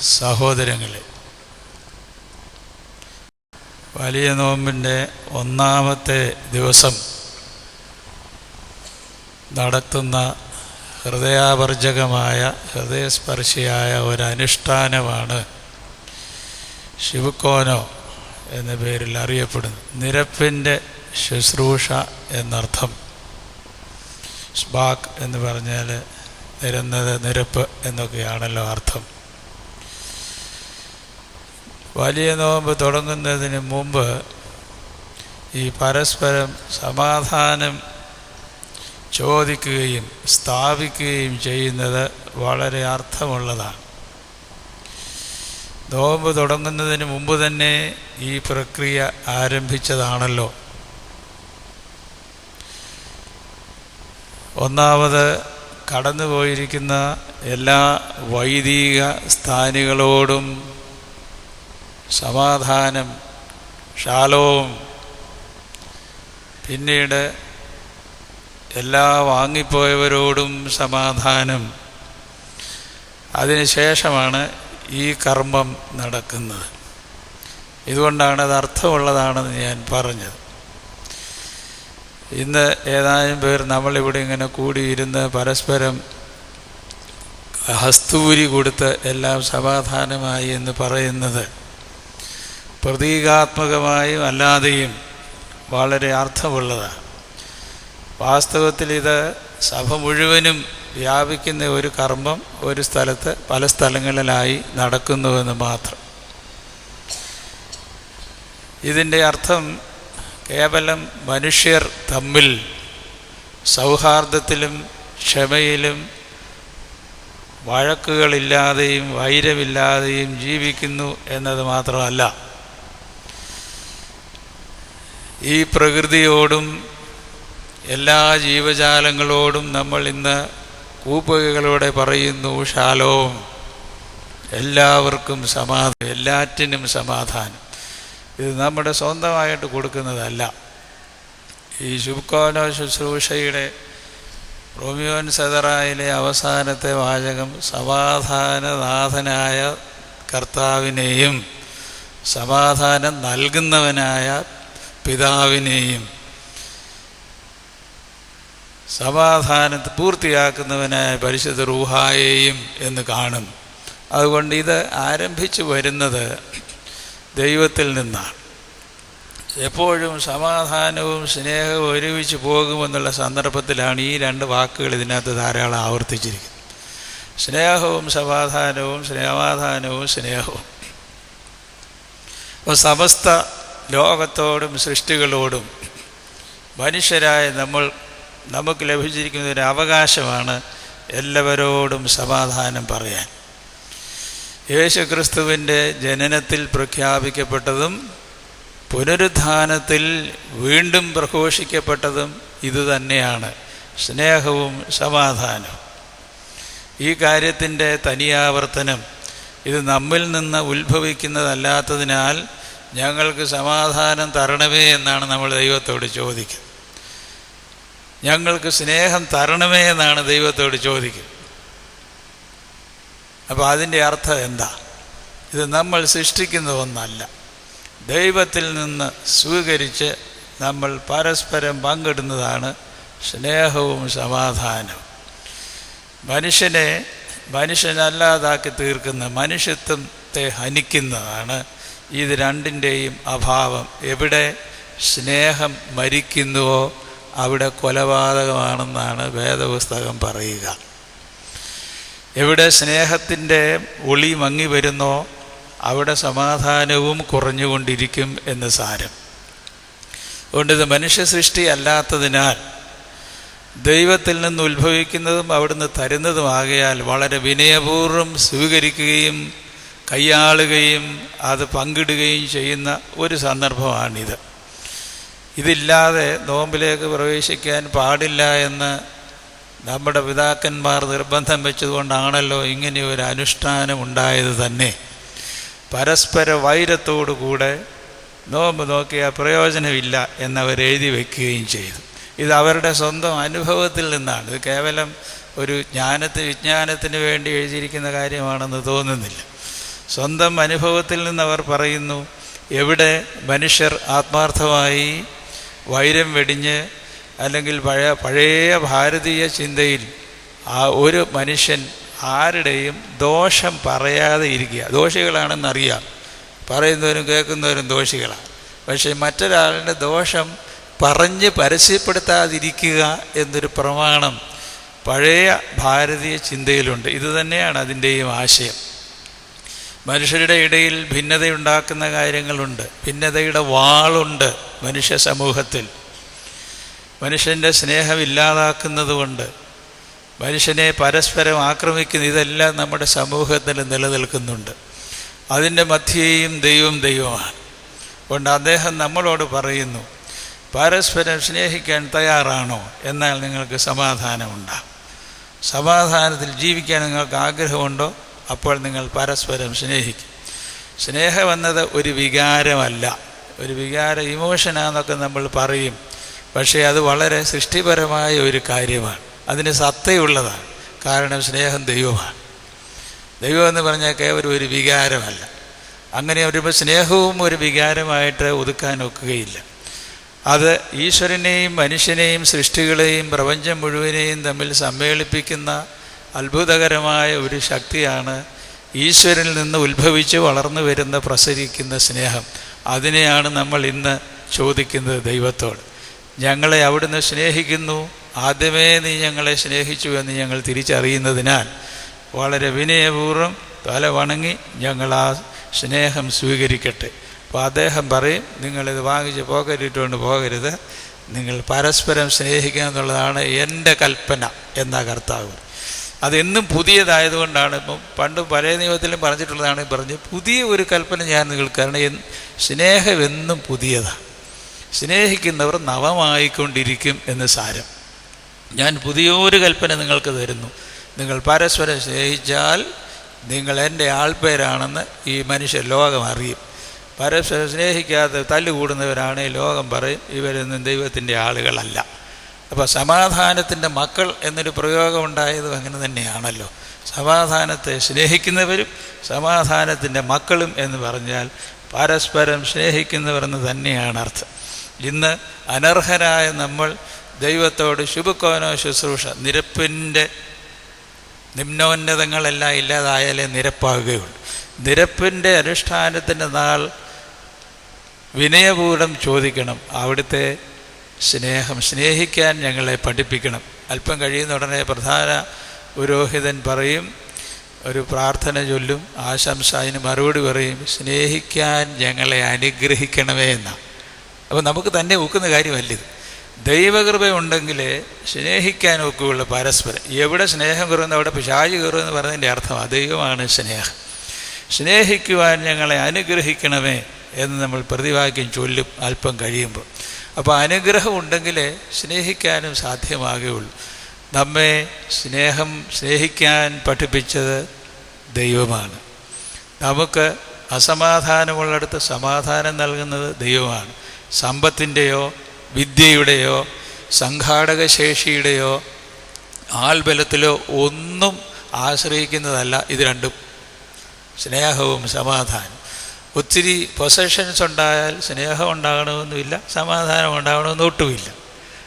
സഹോദരങ്ങളെ വലിയ നോമ്പിന്റെ ഒന്നാമത്തെ ദിവസം നടത്തുന്ന ഹൃദയാവർജകമായ ഹൃദയസ്പർശിയായ ഒരനുഷ്ഠാനമാണ് ശിവക്കോനോ എന്ന പേരിൽ അറിയപ്പെടുന്നു നിരപ്പിന്റെ ശുശ്രൂഷ എന്നർത്ഥം. സ്ബാക്ക് എന്ന് പറഞ്ഞാൽ നിരന്നത് നിരപ്പ് എന്നൊക്കെയാണല്ലോ അർത്ഥം. വലിയ നോമ്പ് തുടങ്ങുന്നതിന് മുമ്പ് ഈ പരസ്പരം സമാധാനം ചോദിക്കുകയും സ്ഥാപിക്കുകയും ചെയ്യുന്നത് വളരെ അർത്ഥമുള്ളതാണ്. നോമ്പ് തുടങ്ങുന്നതിന് മുമ്പ് തന്നെ ഈ പ്രക്രിയ ആരംഭിച്ചതാണല്ലോ. ഒന്നാമത് കടന്നുപോയിരിക്കുന്ന എല്ലാ വൈദിക സ്ഥാനികളോടും സമാധാനം ശാലവും പിന്നീട് എല്ലാ വാങ്ങിപ്പോയവരോടും സമാധാനം. അതിനുശേഷമാണ് ഈ കർമ്മം നടക്കുന്നത്. ഇതുകൊണ്ടാണ് അത് അർത്ഥമുള്ളതാണെന്ന് ഞാൻ പറഞ്ഞത്. ഇന്ന് ഏതാനും പേർ നമ്മളിവിടെ ഇങ്ങനെ കൂടിയിരുന്ന് പരസ്പരം ഹസ്തൂരി കൊടുത്ത് എല്ലാം സമാധാനമായി എന്ന് പറയുന്നത് പ്രതീകാത്മകമായും അല്ലാതെയും വളരെ അർത്ഥമുള്ളതാണ്. വാസ്തവത്തിൽ ഇത് സഭ മുഴുവനും വ്യാപിക്കുന്ന ഒരു കർമ്മം ഒരു സ്ഥലത്ത് പല സ്ഥലങ്ങളിലായി നടക്കുന്നുവെന്ന് മാത്രം. ഇതിന്റെ അർത്ഥം കേവലം മനുഷ്യർ തമ്മിൽ സൗഹാർദ്ദത്തിലും ക്ഷമയിലും വഴക്കുകളില്ലാതെയും വൈരമില്ലാതെയും ജീവിക്കുന്നു എന്നത് മാത്രമല്ല. ഈ പ്രകൃതിയോടും എല്ലാ ജീവജാലങ്ങളോടും നമ്മൾ ഇന്ന് കൂപ്പുകകളോടെ പറയുന്നു ശാലവും എല്ലാവർക്കും സമാധാനം എല്ലാറ്റിനും സമാധാനം. ഇത് നമ്മുടെ സ്വന്തമായിട്ട് കൊടുക്കുന്നതല്ല. ഈ ശുഭ്കോന ശുശ്രൂഷയുടെ റോമിയോൻ സദറായിലെ അവസാനത്തെ വാചകം സമാധാനനാഥനായ കർത്താവിനെയും സമാധാനം നൽകുന്നവനായ പിതാവിനെയും സമാധാനത്ത് പൂർത്തിയാക്കുന്നവനായ പരിശുദ്ധ റൂഹായെയും എന്ന് കാണും. അതുകൊണ്ട് ഇത് ആരംഭിച്ചു വരുന്നത് ദൈവത്തിൽ നിന്നാണ്. എപ്പോഴും സമാധാനവും സ്നേഹവും ഒരുമിച്ച് പോകുമെന്നുള്ള സന്ദർഭത്തിലാണ് ഈ രണ്ട് വാക്കുകൾ ഇതിനകത്ത് ധാരാളം ആവർത്തിച്ചിരിക്കുന്നത്. സ്നേഹവും സമാധാനവും സമാധാനവും സ്നേഹവും. അപ്പോൾ സമസ്ത ലോകത്തോടും സൃഷ്ടികളോടും മനുഷ്യരായ നമ്മൾ നമുക്ക് ലഭിച്ചിരിക്കുന്ന ഒരു അവകാശമാണ് എല്ലാവരോടും സമാധാനം പറയാൻ. യേശു ക്രിസ്തുവിന്റെ ജനനത്തിൽ പ്രഖ്യാപിക്കപ്പെട്ടതും പുനരുത്ഥാനത്തിൽ വീണ്ടും പ്രഘോഷിക്കപ്പെട്ടതും ഇതുതന്നെയാണ് സ്നേഹവും സമാധാനവും. ഈ കാര്യത്തിന്റെ തനിയാവർത്തനം ഇത് നമ്മിൽ നിന്ന് ഉത്ഭവിക്കുന്നതല്ലാത്തതിനാൽ ഞങ്ങൾക്ക് സമാധാനം തരണമേ എന്നാണ് നമ്മൾ ദൈവത്തോട് ചോദിക്കുന്നത്. ഞങ്ങൾക്ക് സ്നേഹം തരണമേ എന്നാണ് ദൈവത്തോട് ചോദിക്കുന്നത്. അപ്പോൾ അതിന്റെ അർത്ഥം എന്താ? ഇത് നമ്മൾ സൃഷ്ടിക്കുന്ന ഒന്നല്ല. ദൈവത്തിൽ നിന്ന് സ്വീകരിച്ച് നമ്മൾ പരസ്പരം പങ്കിടുന്നതാണ് സ്നേഹവും സമാധാനവും. മനുഷ്യനെ മനുഷ്യനല്ലാതാക്കി തീർക്കുന്ന മനുഷ്യത്വത്തെ ഹനിക്കുന്നതാണ് ഇത് രണ്ടിന്റെയും അഭാവം. എവിടെ സ്നേഹം മരിക്കുന്നുവോ അവിടെ കൊലപാതകമാണെന്നാണ് വേദപുസ്തകം പറയുക. എവിടെ സ്നേഹത്തിന്റെ ഒളി മങ്ങി വരുന്നോ അവിടെ സമാധാനവും കുറഞ്ഞുകൊണ്ടിരിക്കും എന്ന് സാരം. അതുകൊണ്ട് ഇത് മനുഷ്യ സൃഷ്ടി അല്ലാത്തതിനാൽ ദൈവത്തിൽ നിന്ന് ഉത്ഭവിക്കുന്നതും അവിടുന്ന് തരുന്നതുമാകയാൽ വളരെ വിനയപൂർവം സ്വീകരിക്കുകയും കൈയാളുകയും അത് പങ്കിടുകയും ചെയ്യുന്ന ഒരു സന്ദർഭമാണിത്. ഇതില്ലാതെ നോമ്പിലേക്ക് പ്രവേശിക്കാൻ പാടില്ല എന്ന് നമ്മുടെ പിതാക്കന്മാർ നിർബന്ധം വെച്ചതുകൊണ്ടാണല്ലോ ഇങ്ങനെ ഒരു അനുഷ്ഠാനം ഉണ്ടായത് തന്നെ. പരസ്പര വൈരത്തോടു കൂടെ നോമ്പ് നോക്കിയാൽ പ്രയോജനമില്ല എന്നവർ എഴുതി വയ്ക്കുകയും ചെയ്തു. ഇത് അവരുടെ സ്വന്തം അനുഭവത്തിൽ നിന്നാണ്. ഇത് കേവലം ഒരു ജ്ഞാനത്തിന് വിജ്ഞാനത്തിന് വേണ്ടി എഴുതിയിരിക്കുന്ന കാര്യമാണെന്ന് തോന്നുന്നില്ല. സ്വന്തം അനുഭവത്തിൽ നിന്ന് അവർ പറയുന്നു എവിടെ മനുഷ്യർ ആത്മാർത്ഥമായി വൈരം വെടിഞ്ഞ് അല്ലെങ്കിൽ പഴയ പഴയ ഭാരതീയ ചിന്തയിൽ ആ ഒരു മനുഷ്യൻ ആരുടെയും ദോഷം പറയാതെ ഇരിക്കുക. ദോഷികളാണെന്നറിയാം. പറയുന്നവരും കേൾക്കുന്നവരും ദോഷികളാണ് പക്ഷേ മറ്റൊരാളുടെ ദോഷം പറഞ്ഞ് പരസ്യപ്പെടുത്താതിരിക്കുക എന്നൊരു പ്രമാണം പഴയ ഭാരതീയ ചിന്തയിലുണ്ട്. ഇതുതന്നെയാണ് അതിന്റെയും ആശയം. മനുഷ്യരുടെ ഇടയിൽ ഭിന്നതയുണ്ടാക്കുന്ന കാര്യങ്ങളുണ്ട്. ഭിന്നതയുടെ വാളുണ്ട് മനുഷ്യ സമൂഹത്തിൽ. മനുഷ്യന്റെ സ്നേഹം ഇല്ലാതാക്കുന്നതുകൊണ്ട് മനുഷ്യനെ പരസ്പരം ആക്രമിക്കുന്ന ഇതെല്ലാം നമ്മുടെ സമൂഹത്തിൽ നിലനിൽക്കുന്നുണ്ട്. അതിന്റെ മധ്യേയും ദൈവം ദൈവമാണ്. അതുകൊണ്ട് അദ്ദേഹം നമ്മളോട് പറയുന്നു പരസ്പരം സ്നേഹിക്കാൻ തയ്യാറാണോ? എന്നാൽ നിങ്ങൾക്ക് സമാധാനമുണ്ടാകും. സമാധാനത്തിൽ ജീവിക്കാൻ നിങ്ങൾക്ക് ആഗ്രഹമുണ്ടോ? അപ്പോൾ നിങ്ങൾ പരസ്പരം സ്നേഹിക്കും. സ്നേഹം എന്നത് ഒരു വികാരമല്ല. ഒരു വികാര ഇമോഷനാന്നൊക്കെ നമ്മൾ പറയും. പക്ഷേ അത് വളരെ സൃഷ്ടിപരമായ ഒരു കാര്യമാണ്. അതിന് സത്തയുള്ളതാണ്. കാരണം സ്നേഹം ദൈവമാണ്. ദൈവം എന്ന് പറഞ്ഞാൽ കേവലം ഒരു വികാരമല്ല. അങ്ങനെ വരുമ്പോൾ സ്നേഹവും ഒരു വികാരമായിട്ട് ഒതുക്കാൻ ഒക്കുകയില്ല. അത് ഈശ്വരനെയും മനുഷ്യനെയും സൃഷ്ടികളെയും പ്രപഞ്ചം മുഴുവനെയും തമ്മിൽ സമ്മേളിപ്പിക്കുന്ന അത്ഭുതകരമായ ഒരു ശക്തിയാണ് ഈശ്വരനിൽ നിന്ന് ഉത്ഭവിച്ച് വളർന്നു വരുന്ന പ്രസരിക്കുന്ന സ്നേഹം. അതിനെയാണ് നമ്മൾ ഇന്ന് ചോദിക്കുന്നത് ദൈവത്തോട്. ഞങ്ങളെ അവിടുന്ന് സ്നേഹിക്കുന്നു. ആദ്യമേ നീ ഞങ്ങളെ സ്നേഹിച്ചു എന്ന് ഞങ്ങൾ തിരിച്ചറിയുന്നതിനാൽ വളരെ വിനയപൂർവം തല വണങ്ങി ഞങ്ങൾ ആ സ്നേഹം സ്വീകരിക്കട്ടെ. അപ്പോൾ അദ്ദേഹം പറയും നിങ്ങളിത് വാങ്ങിച്ച് പോകരിട്ടുകൊണ്ട് പോകരുത്. നിങ്ങൾ പരസ്പരം സ്നേഹിക്കുക എന്നുള്ളതാണ് എന്റെ കൽപ്പന എന്ന കർത്താവ്. അതെന്നും പുതിയതായതുകൊണ്ടാണ് ഇപ്പം പണ്ട് പഴയ നിയമത്തിലും പറഞ്ഞിട്ടുള്ളതാണ് പറഞ്ഞ് പുതിയ ഒരു കൽപ്പന ഞാൻ നിങ്ങൾക്ക് കാരണം സ്നേഹം എന്നും പുതിയതാണ് സ്നേഹിക്കുന്നവർ നവമായിക്കൊണ്ടിരിക്കും എന്ന് സാരം. ഞാൻ പുതിയൊരു കൽപ്പന നിങ്ങൾക്ക് തരുന്നു. നിങ്ങൾ പരസ്പരം സ്നേഹിച്ചാൽ നിങ്ങൾ എന്റെ ആൾപ്പേരാണെന്ന് ഈ മനുഷ്യ ലോകം അറിയും. പരസ്പരം സ്നേഹിക്കാത്ത തല്ലുകൂടുന്നവരാണ് ലോകം പറയും. ഇവരൊന്നും ദൈവത്തിന്റെ ആളുകളല്ല. അപ്പോൾ സമാധാനത്തിന്റെ മക്കൾ എന്നൊരു പ്രയോഗം ഉണ്ടായതും അങ്ങനെ തന്നെയാണല്ലോ. സമാധാനത്തെ സ്നേഹിക്കുന്നവരും സമാധാനത്തിന്റെ മക്കളും എന്ന് പറഞ്ഞാൽ പരസ്പരം സ്നേഹിക്കുന്നവരെന്ന് തന്നെയാണ് അർത്ഥം. ഇന്ന് അനർഹരായ നമ്മൾ ദൈവത്തോട് ശുഭക്കോനോ ശുശ്രൂഷ നിരപ്പിന്റെ നിമ്നോന്നതങ്ങളെല്ലാം ഇല്ലാതായാലേ നിരപ്പാകുകയുള്ളൂ. നിരപ്പിന്റെ അനുഷ്ഠാനത്തിന്റെ നാൾ വിനയപൂർവം ചോദിക്കണം അവിടുത്തെ സ്നേഹം സ്നേഹിക്കാൻ ഞങ്ങളെ പഠിപ്പിക്കണം. അല്പം കഴിയുന്ന ഉടനെ പ്രധാന പുരോഹിതൻ പറയും ഒരു പ്രാർത്ഥന ചൊല്ലും ആശംസ അതിന് മറുപടി പറയും സ്നേഹിക്കാൻ ഞങ്ങളെ അനുഗ്രഹിക്കണമേ എന്നാണ് അപ്പോൾ നമുക്ക് തന്നെ ഒക്കുന്ന കാര്യമല്ലിത് ദൈവകൃപ ഉണ്ടെങ്കിൽ സ്നേഹിക്കാൻ ഒക്കുകയുള്ളൂ പരസ്പരം. എവിടെ സ്നേഹം കയറുന്നു അവിടെ പിശാച് കയറുമെന്ന് പറഞ്ഞതിന്റെ അർത്ഥം ദൈവമാണ് സ്നേഹം. സ്നേഹിക്കുവാൻ ഞങ്ങളെ അനുഗ്രഹിക്കണമേ എന്ന് നമ്മൾ പ്രതിവാക്യം ചൊല്ലും അല്പം കഴിയുമ്പോൾ. അപ്പോൾ അനുഗ്രഹം ഉണ്ടെങ്കിൽ സ്നേഹിക്കാനും സാധ്യമാകുകയുള്ളൂ. നമ്മെ സ്നേഹം സ്നേഹിക്കാൻ പഠിപ്പിച്ചത് ദൈവമാണ്. നമുക്ക് അസമാധാനമുള്ളിടത്ത് സമാധാനം നൽകുന്നത് ദൈവമാണ്. സമ്പത്തിന്റെയോ വിദ്യയുടെയോ സംഘാടക ശേഷിയുടെയോ ആൽബലത്തിലോ ഒന്നും ആശ്രയിക്കുന്നതല്ല ഇത് രണ്ടും. സ്നേഹവും സമാധാനം. ഒത്തിരി പൊസഷൻസ് ഉണ്ടായാൽ സ്നേഹം ഉണ്ടാകണമെന്നുമില്ല സമാധാനം ഉണ്ടാകണമെന്നും ഒട്ടുമില്ല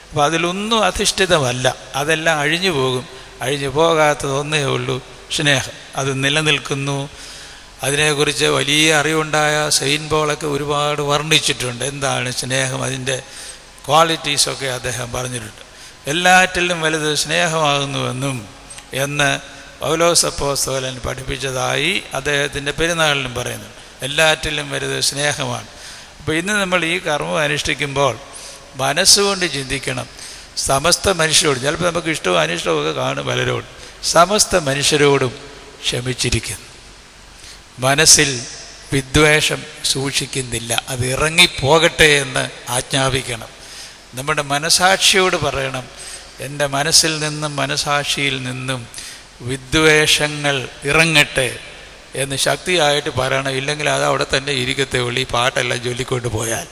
അപ്പോൾ അതിലൊന്നും അധിഷ്ഠിതമല്ല. അതെല്ലാം അഴിഞ്ഞു പോകും. അഴിഞ്ഞു പോകാത്തത് ഒന്നേ ഉള്ളൂ സ്നേഹം. അത് നിലനിൽക്കുന്നു. അതിനെക്കുറിച്ച് വലിയ അറിവുണ്ടായ സെയിൻ ബോളൊക്കെ ഒരുപാട് വർണിച്ചിട്ടുണ്ട്. എന്താണ് സ്നേഹം? അതിന്റെ ക്വാളിറ്റീസൊക്കെ അദ്ദേഹം പറഞ്ഞിട്ടുണ്ട്. എല്ലാറ്റിലും വലുത് സ്നേഹമാകുന്നുവെന്നും എന്ന് പൗലോസപ്പോസ്തോലൻ പഠിപ്പിച്ചതായി അദ്ദേഹത്തിന്റെ പെരുന്നാളിലും പറയുന്നു എല്ലാറ്റിലും വലുത് സ്നേഹമാണ്. അപ്പോൾ ഇന്ന് നമ്മൾ ഈ കർമ്മം അനുഷ്ഠിക്കുമ്പോൾ മനസ്സുകൊണ്ട് ചിന്തിക്കണം. സമസ്ത മനുഷ്യരോട് ചിലപ്പോൾ നമുക്ക് ഇഷ്ടവും അനിഷ്ടവും ഒക്കെ കാണും പലരോട്. സമസ്ത മനുഷ്യരോടും ക്ഷമിച്ചിരിക്കുന്നു. മനസ്സിൽ വിദ്വേഷം സൂക്ഷിക്കുന്നില്ല. അത് ഇറങ്ങിപ്പോകട്ടെ എന്ന് ആജ്ഞാപിക്കണം. നമ്മുടെ മനസാക്ഷിയോട് പറയണം. എന്റെ മനസ്സിൽ നിന്നും മനസാക്ഷിയിൽ നിന്നും വിദ്വേഷങ്ങൾ ഇറങ്ങട്ടെ. എന്ന് ശക്തിയായിട്ട് പറയണം. ഇല്ലെങ്കിൽ അത് അവിടെ തന്നെ ഇരിക്കത്തെ ഉള്ളൂ. ഈ പാട്ടെല്ലാം ചൊല്ലിക്കൊണ്ട് പോയാൽ.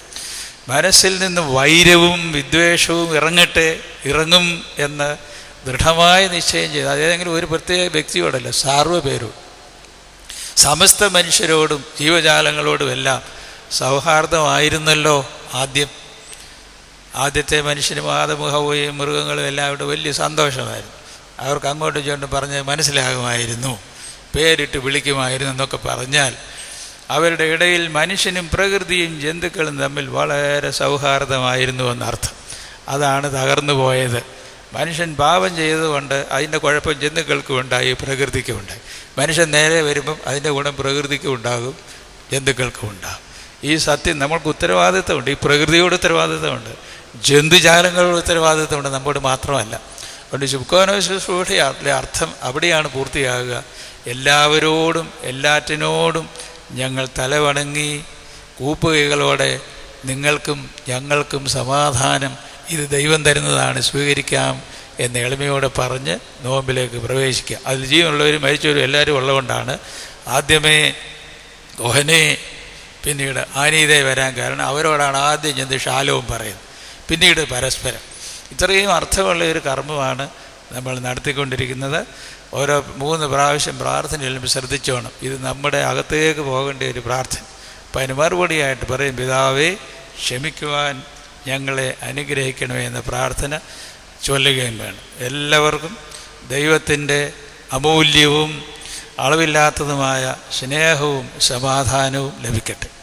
മനസ്സിൽ നിന്ന് വൈരവും വിദ്വേഷവും ഇറങ്ങട്ടെ ഇറങ്ങും എന്ന് ദൃഢമായ നിശ്ചയം ചെയ്ത് അതേതെങ്കിലും ഒരു പ്രത്യേക വ്യക്തിയോടല്ല സർവ പേരും സമസ്ത മനുഷ്യരോടും ജീവജാലങ്ങളോടും എല്ലാം സൗഹാർദ്ദമായിരുന്നല്ലോ ആദ്യം. ആദ്യത്തെ മനുഷ്യനും ആദമുഖവും മൃഗങ്ങളും എല്ലാവരുടെ വലിയ സന്തോഷമായിരുന്നു. അവർക്ക് അങ്ങോട്ടും ഇങ്ങോട്ടും പറഞ്ഞ് മനസ്സിലാകുമായിരുന്നു. പേരിട്ട് വിളിക്കുമായിരുന്നു എന്നൊക്കെ പറഞ്ഞാൽ അവരുടെ ഇടയിൽ മനുഷ്യനും പ്രകൃതിയും ജന്തുക്കളും തമ്മിൽ വളരെ സൗഹാർദ്ദമായിരുന്നു എന്നർത്ഥം. അതാണ് തകർന്നു പോയത്. മനുഷ്യൻ പാപം ചെയ്തതുകൊണ്ട് അതിന്റെ കുഴപ്പം ജന്തുക്കൾക്കും ഉണ്ടായി പ്രകൃതിക്കും ഉണ്ടായി. മനുഷ്യൻ നേരെ വരുമ്പം അതിന്റെ ഗുണം പ്രകൃതിക്കും ഉണ്ടാകും ജന്തുക്കൾക്കും ഉണ്ടാകും. ഈ സത്യം നമ്മൾക്ക് ഉത്തരവാദിത്തമുണ്ട് ഈ പ്രകൃതിയോട് ഉത്തരവാദിത്തമുണ്ട് ജന്തുജാലങ്ങളോട് ഉത്തരവാദിത്തമുണ്ട് നമ്മോട് മാത്രമല്ല. അതുകൊണ്ട് ശുഭ്കോനോ ശുശ്രൂഷയിലെ അർത്ഥം അവിടെയാണ് പൂർത്തിയാകുക. എല്ലാവരോടും എല്ലാറ്റിനോടും ഞങ്ങൾ തലവണങ്ങി കൂപ്പുകൈകളോടെ നിങ്ങൾക്കും ഞങ്ങൾക്കും സമാധാനം ഇത് ദൈവം തരുന്നതാണ് സ്വീകരിക്കാം എന്ന് എളിമയോടെ പറഞ്ഞ് നോമ്പിലേക്ക് പ്രവേശിക്കുക. അതിൽ ജീവനുള്ളവരും മരിച്ചവരും എല്ലാവരും ഉള്ളതുകൊണ്ടാണ് ആദ്യമേ ഓഹനെ പിന്നീട് ആനീതേ വരാൻ കാരണം അവരോടാണ് ആദ്യം ചെന്ന് ഷാലവും പറയുന്നത്. പിന്നീട് പരസ്പരം. ഇത്രയും അർത്ഥമുള്ള ഒരു കർമ്മമാണ് നമ്മൾ നടത്തിക്കൊണ്ടിരിക്കുന്നത്. ഓരോ മൂന്ന് പ്രാവശ്യം പ്രാർത്ഥനയിൽ ശ്രദ്ധിച്ചോണം. ഇത് നമ്മുടെ അകത്തേക്ക് പോകേണ്ട ഒരു പ്രാർത്ഥന. അപ്പം അതിന് മറുപടിയായിട്ട് പറയും പിതാവേ ക്ഷമിക്കുവാൻ ഞങ്ങളെ അനുഗ്രഹിക്കണമേ എന്ന പ്രാർത്ഥന ചൊല്ലുകയും വേണം. എല്ലാവർക്കും ദൈവത്തിന്റെ അമൂല്യവും അളവില്ലാത്തതുമായ സ്നേഹവും സമാധാനവും ലഭിക്കട്ടെ.